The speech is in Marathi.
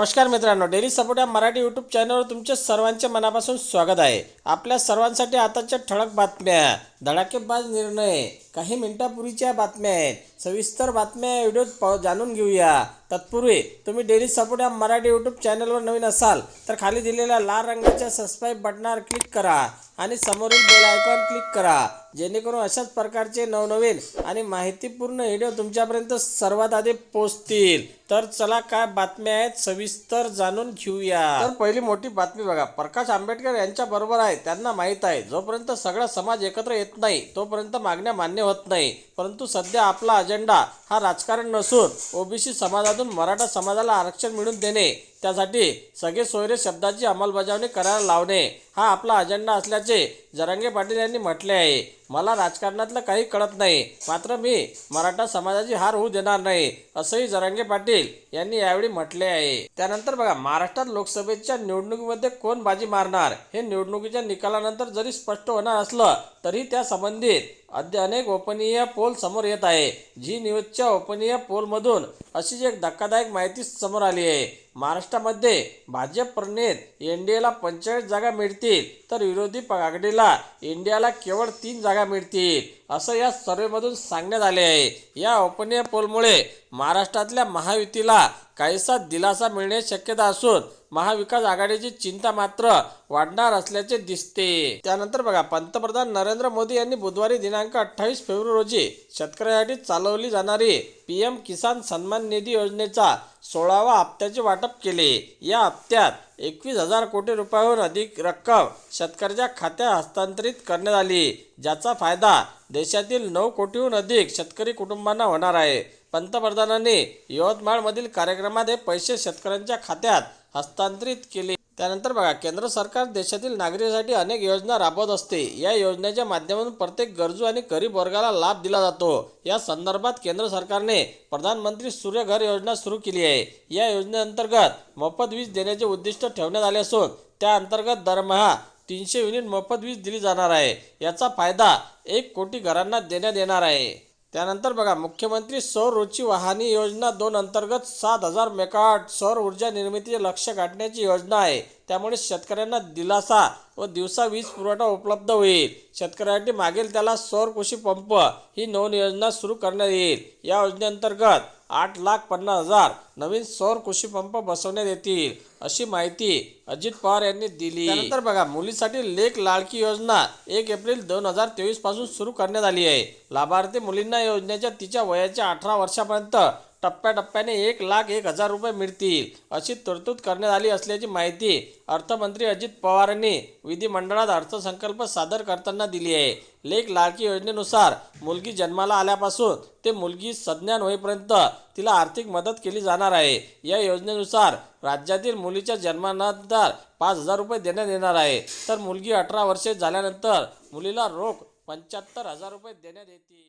नमस्कार मित्रांनो डेली सपोर्ट या मराठी यूट्यूब चॅनलवर तुमचे सर्वांचे मनापासून स्वागत आहे. आपल्या सर्वांसाठी आताच्या ठळक बातम्या. धडाकेबाज निर्णय. काही मिनिटापूर्वीच्या बातम्या आहेत. सविस्तर बातम्या या व्हिडिओत पाव- जाणून घेऊया. तत्पूर्वी तुम्ही डेली सपोर्ट या मराठी यूट्यूब चॅनलवर नवीन असाल तर खाली दिलेल्या लाल रंगाच्या सबस्क्राईब बटनावर क्लिक करा आणि समोरील बेल आयकॉन क्लिक करा. जेणेकरून अशाच प्रकारचे नवनवीन आणि माहितीपूर्ण व्हिडिओ तुमच्यापर्यंत सर्वात आधी पोहोचतील. तर चला काय बातम्या आहेत सविस्तर जाणून घेऊया. तर पहिली मोठी बातमी बघा. प्रकाश आंबेडकर यांच्या बरोबर आहे त्यांना माहीत आहे. जोपर्यंत सगळा समाज एकत्र येत नाही. तोपर्यंत मागण्या मान्य होत नाही. परंतु सध्या आपला अजेंडा हा राजकारण नसून ओबीसी समाजातून मराठा समाजाला आरक्षण मिळवून देणे. त्यासाठी सगळे सोयरे शब्दाची अंमलबजावणी करायला लावणे हा आपला अजेंडा असल्याचे जरांगे पाटील यांनी म्हटले आहे. मला राजकारणातलं काही कळत नाही. मात्र मी मराठा समाजाची हार होऊ देणार नाही असंही जरांगे पाटील यांनी यावेळी म्हटले आहे. त्यानंतर बघा महाराष्ट्रात लोकसभेच्या निवडणुकीमध्ये कोण बाजी मारणार? हे निवडणुकीच्या निकालानंतर जरी स्पष्ट होणार असलं तरी त्या संबंधित अद्य अनेक गोपनीय पोल समोर येत आहे. जी न्यूजच्या गोपनीय पोलमधून अशीच एक धक्कादायक माहिती समोर आली आहे. महाराष्ट्रामध्ये भाजप प्रणित एनडीएला पंचेचाळीस जागा मिळतील तर विरोधी आघाडीला इंडियाला केवळ तीन जागा मिळतील. असं या सर्वेमधून सांगण्यात आले आहे. या ओपनीय पोलमुळे महाराष्ट्रातल्या महायुतीला काहीसा दिलासा मिळणे शक्यता असून महाविकास आघाडीची चिंता मात्र वाढणार असल्याचे दिसते. त्यानंतर बघा पंतप्रधान नरेंद्र मोदी यांनी बुधवारी दिनांक अठ्ठावीस फेब्रुवारी रोजी शेतकऱ्यांसाठी चालवली जाणारी पी एम किसान सन्मान निधी योजनेचा सोळावा हप्त्याचे वाटप केले. या हप्त्यात एकवीस हजार कोटी रुपयाहून अधिक रक्कम शेतकऱ्याच्या खात्यात हस्तांतरित करण्यात आली. ज्याचा फायदा देशातील नऊ कोटीहून अधिक शेतकरी कुटुंबांना होणार आहे. पंतप्रधानांनी यवतमाळमधील कार्यक्रमात हे पैसे शेतकऱ्यांच्या खात्यात हस्तांतरित केले. त्यानंतर बघा केंद्र सरकार देशातील नागरिकांसाठी अनेक योजना राबवत असते. या योजनेच्या माध्यमातून प्रत्येक गरजू आणि गरीब वर्गाला लाभ दिला जातो. या संदर्भात केंद्र सरकारने प्रधानमंत्री सूर्यघर योजना सुरू केली आहे. या योजनेअंतर्गत मोफत वीज देण्याचे उद्दिष्ट ठेवण्यात आले असून त्या अंतर्गत दरमहा तीनशे युनिट मोफत वीज दिली जाणार आहे. याचा फायदा एक कोटी घरांना देण्यात येणार आहे. त्यानंतर बघा मुख्यमंत्री सौर रुची वाहनी योजना दोन अंतर्गत सात हजार मेगावाट सौर ऊर्जा निर्मितीचे लक्ष गाठण्याची योजना आहे. त्यामुळे शेतकऱ्यांना दिलासा व दिवसा वीज पुरवठा उपलब्ध होईल. शेतकऱ्यांसाठी मागेल त्याला सौर कृषी पंप ही नवीन योजना सुरू करण्यात येईल. या योजनेअंतर्गत आठ लाख पन्नास हजार नवीन सौर कृषी पंप बसवण्यात येतील अशी माहिती अजित पवार यांनी दिली. त्यानंतर बघा मुलीसाठी लेख लाडकी योजना एक एप्रिल दोन हजार तेवीसपासून सुरू करण्यात आली आहे. लाभार्थी मुलींना योजनेच्या तिच्या वयाच्या अठरा वर्षापर्यंत टप्प्याटप्प्याने एक लाख एक हजार रुपये मिळतील अशी तरतूद करण्यात आली असल्याची माहिती अर्थमंत्री अजित पवारांनी विधिमंडळात अर्थसंकल्प सादर करताना दिली आहे. लेख लाडकी योजनेनुसार मुलगी जन्माला आल्यापासून ते मुलगी सज्ञान होईपर्यंत तिला आर्थिक मदत केली जाणार आहे. या योजनेनुसार राज्यातील मुलीच्या जन्मानंतर पाच हजार रुपये देण्यात येणार आहे. तर मुलगी अठरा वर्षे झाल्यानंतर मुलीला रोख पंच्याहत्तर हजार रुपये देण्यात येतील.